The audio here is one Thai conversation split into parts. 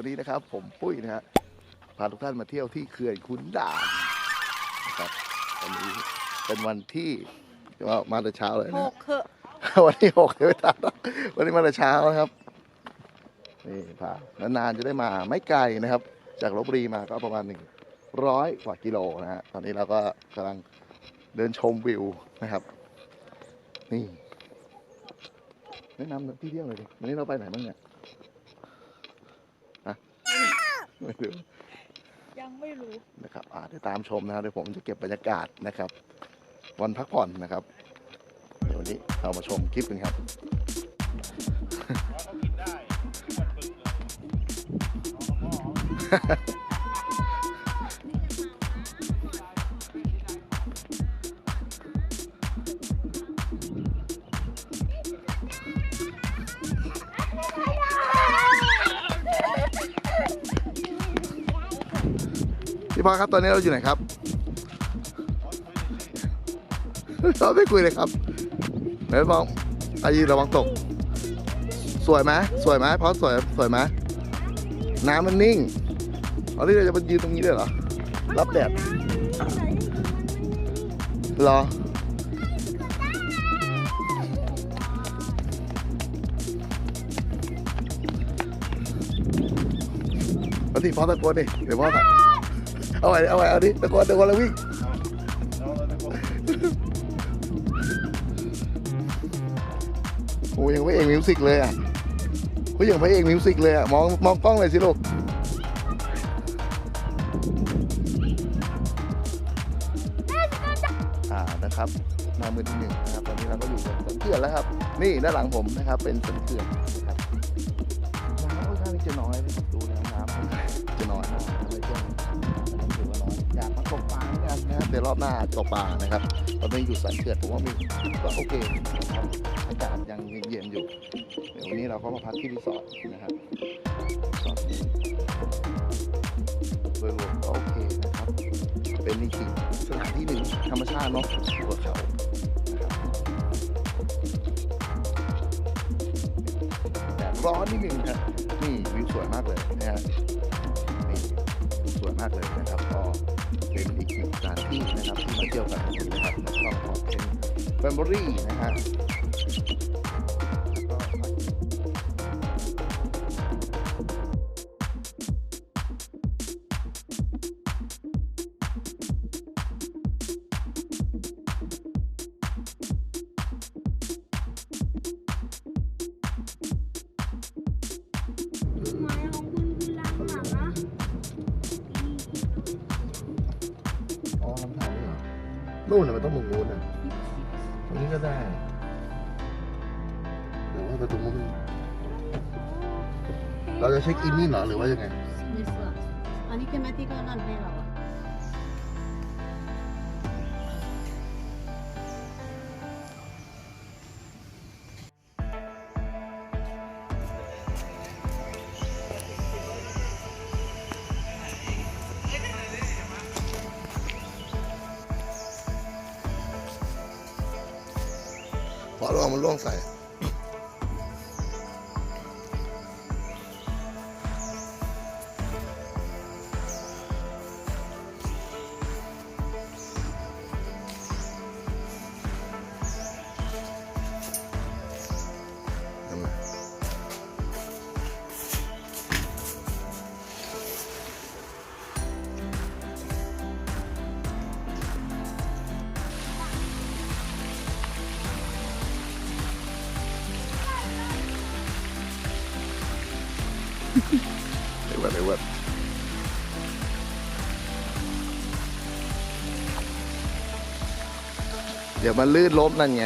วันนี้นะครับ ผมปุ้ยนะฮะพาทุกท่านมาเที่ยวที่เขื่อนขุนด่านนะครับวันนี้เป็นวันที่ว่ามาแต่เช้าเลยหนะ กเหอะวันที่หกเดี๋ยวไม่ทันหรอกวันนี้มาแต่เช้านะครับนี่พานานๆจะได้มาไม่ไกลนะครับ จากลบบุรีมาก็ประมาณหนึ่งร้อยกว่ากิโลนะฮะตอนนี้เราก็กำลังเดินชมวิวนะครับ นี่แนะนำที่เที่ยวหน่อยดิวันนี้เราไปไหนบ้างเนี่ยฮะ ไม่รู้ยังไม่รู้นะครับอ่าเดี๋ยวตามชมนะครับเดี๋ยวผมจะเก็บบรรยากาศนะครับ วันพักผ่อนนะครับ เดี๋ยววันนี้เรามาชมคลิปกันครับ พ่อครับตอนนี้เราอยู่ไหนครับเราไม่คุยเลยครับไหนมองอายีระวังตก สวยไหมสวยไหมพอสวยสวยไหมน้ำมันนิ่งเอาที่เราจะมายืนตรงนี้เลยเหรอ รับแดดรอเอาดิพ่อตะโกนดิเดี๋ยวพ่อถ่าย เอาไว้เอาไว้เอาดิตะโกนตะโกนแล้ววิ่งโอ้ยังพระเอกมิวสิกเลยอะโอ้ยยังพระเอกมิวสิกเลยอะมองมองกล้องเลยสิลูกอ่านะครับหน้ามือที่หนึ่งนะครับตอนนี้เราก็อยู่บนสันเขื่อนแล้วครับ นี่ด้านหลังผมนะครับเป็นสันเขื่อน เหมือนรอบหน้าตกปลานะครับตอนนี้อยู่สันเขื่อนผมว่ามีก็โอเคนะครับอากาศยังเย็นๆอยู่ เดี๋ยววันนี้เราก็มาพักที่รีสอร์ทนะครับรีสอร์ทนี้โดยรวมก็โอเคนะครับ เป็นจริงๆสถานที่หนึ่งธรรมชาติเนาะหัวเขานะครับแดดร้อนนิดนึงครับนี่วิวสวยมากเลยนะฮะนี่สวยมากเลยนะครับก็ เป็นอีกหนึ่งสถานที่นะครับที่มาเที่ยวกันนะครับในช่องของเป็นแฟมบอรี่นะฮะ นู่นน่ะมันต้องตรงนู้นนะตรงนี้ก็ได้หรือว่าไปตรงนู้นมันเราจะเช็คอินนี่เหรอหรือว่ายังไง This one อันนี้คือแมติ กา เดี๋ยวมันลื่นล้มนั่นไง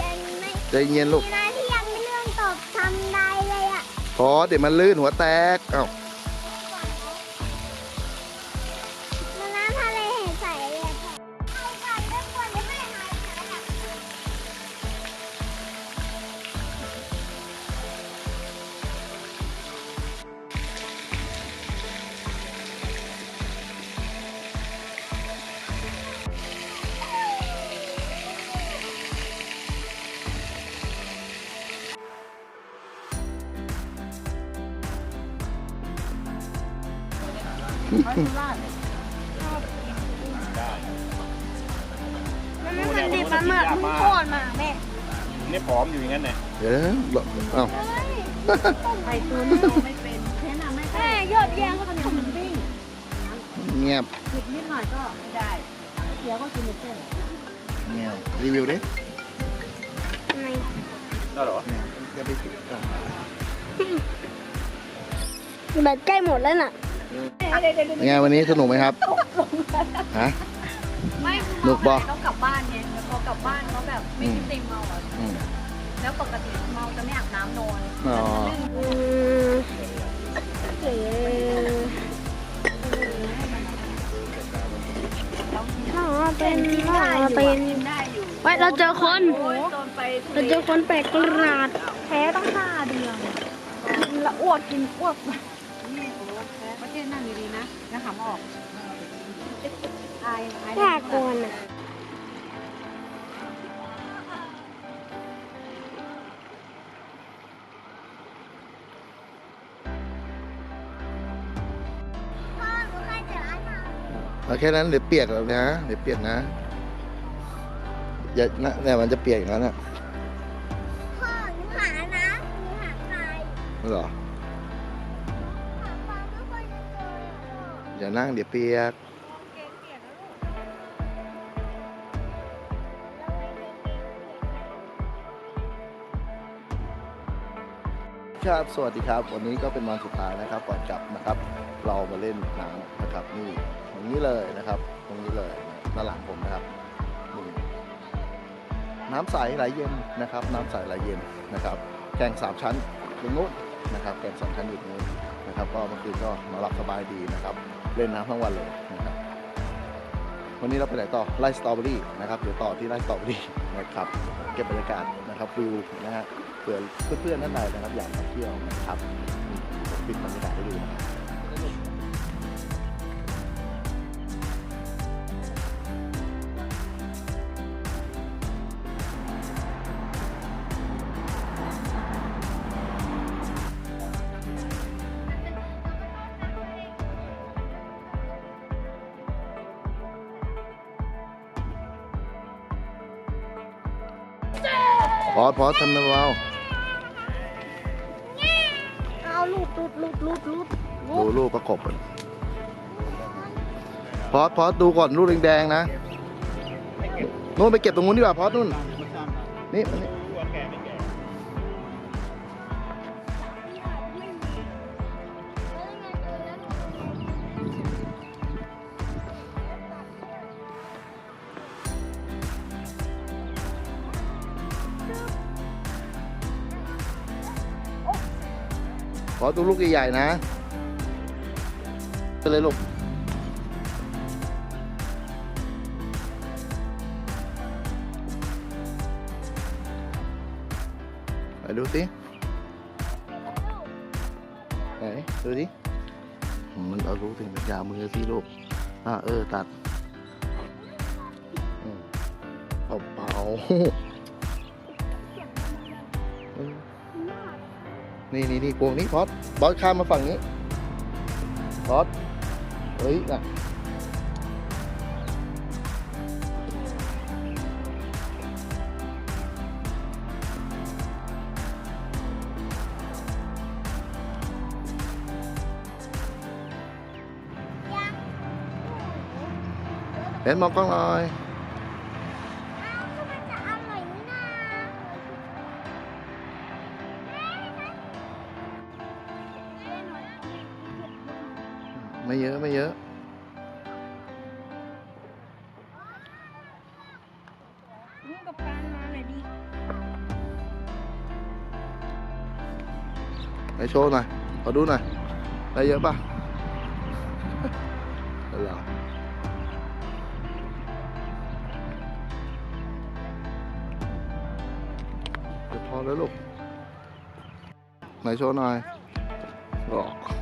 ยังไม่ใจเย็นลูกมีนะที่ยังไม่เรื่องตกทำได้เลยอะ พอเดี๋ยวมันลื่นหัวแตก เอ้า มันไม่มันดิบมันเหมือนมึงโคตรมาแม่นี่ผอมอยู่อย่างนั้นเนี่ยเดี๋ยวนะเอ้าไข่ตุนเราไม่เป็นเช่นอะไม่แม่ใช่ยอดแยงก็ทำขนมปิ้งเงียบผิดนิดหน่อยก็ไม่ได้เดี๋ยวก็กินเป็นเส้นเงียบรีวิวดิทำไมได้เหรอจะไปกินอะแบบใกล้หมดแล้วน่ะ เป็นไงวันนี้สนุกไหมครับฮะไม่หนุกปะต้องกลับบ้านไงแล้วพอกลับบ้านเขาแบบไม่คิดเต็มเมาอะอืมแล้วปกติเมาจะไม่อาบน้ำนอนอ๋ออืมเอ๋ถ้าเป็นว่าเป็นได้อยู่ไว้เราเจอคนโอ้ยตอนไปเราเจอคนแปลกประหลาดแพ้ต้องห้าเดือนละอ้วกกินอ้วก ประเทศนั่งดีๆนะแล้วหำออกอายอายน่ากลัวน่ะเอาแค่นั้นเดี๋ยวเปียกแล้วนะเดี๋ยวเปียกนะอย่านะเนี่ยมันจะเปียกอย่างนั้นอะพ่อหนูหานะหนูหาใครเหรอ อย่านั่งเดี๋ยวเปียกครับสวัสดีครับ วันนี้ก็เป็นวันสุดท้ายนะครับก่อนกลับนะครับ เรามาเล่นน้ำนะครับนี่ตรงนี้เลยนะครับ ตรงนี้เลยด้านหลังผมนะครับนี่น้ำใสไหลเย็นนะครับ น้ำใสไหลเย็นนะครับ แกงสามชั้นตรงนู้นนะครับ แกงสามชั้นอยู่ตรงนู้นนะครับ ก็เมื่อคืนก็นอนหลับสบายดีนะครับ เล่นน้ำทั้งวันเลยนะครับวันนี้เราไปไหนต่อไล่สตรอเบอรี่นะครับเดี๋ยวต่อที่ไล่สตรอเบอรี่นะครับเก็บบรรยากาศนะครับวิวนะฮะเผื่อเพื่อนๆท่านใดนะครับอยากมาเที่ยวนะครับปิดบรรยากาศให้ดูนะครับ พอพอทำนะเบาเอาลูดลูดลูดลูดลูดดูลูกประกบก่อนพอพอดูก่อนลูกแดงๆนะนู่นไปเก็บตรงนู้นดีกว่าพอนู่นนี่อันนี้ พอดูลูกใหญ่ๆนะไปเลยลูกไปดูสิไหนดูดิมันเอาลูกถึงเป็นยามือสิลูกอ่าเออตัดอืมเบา นี่นี่นี่กวงนี้พอดบอสข้ามมาฝั่งนี้พอดเฮ้ยนะเห็นมองกล้องหน่อย ไม่เยอะไม่เยอะนี่กับการมาหน่อยดิไหนโชว์หน่อยขอดูหน่อยได้เยอะป่ะเหรอเดี๋ยวพอแล้วลูกไหนโชว์หน่อยบอก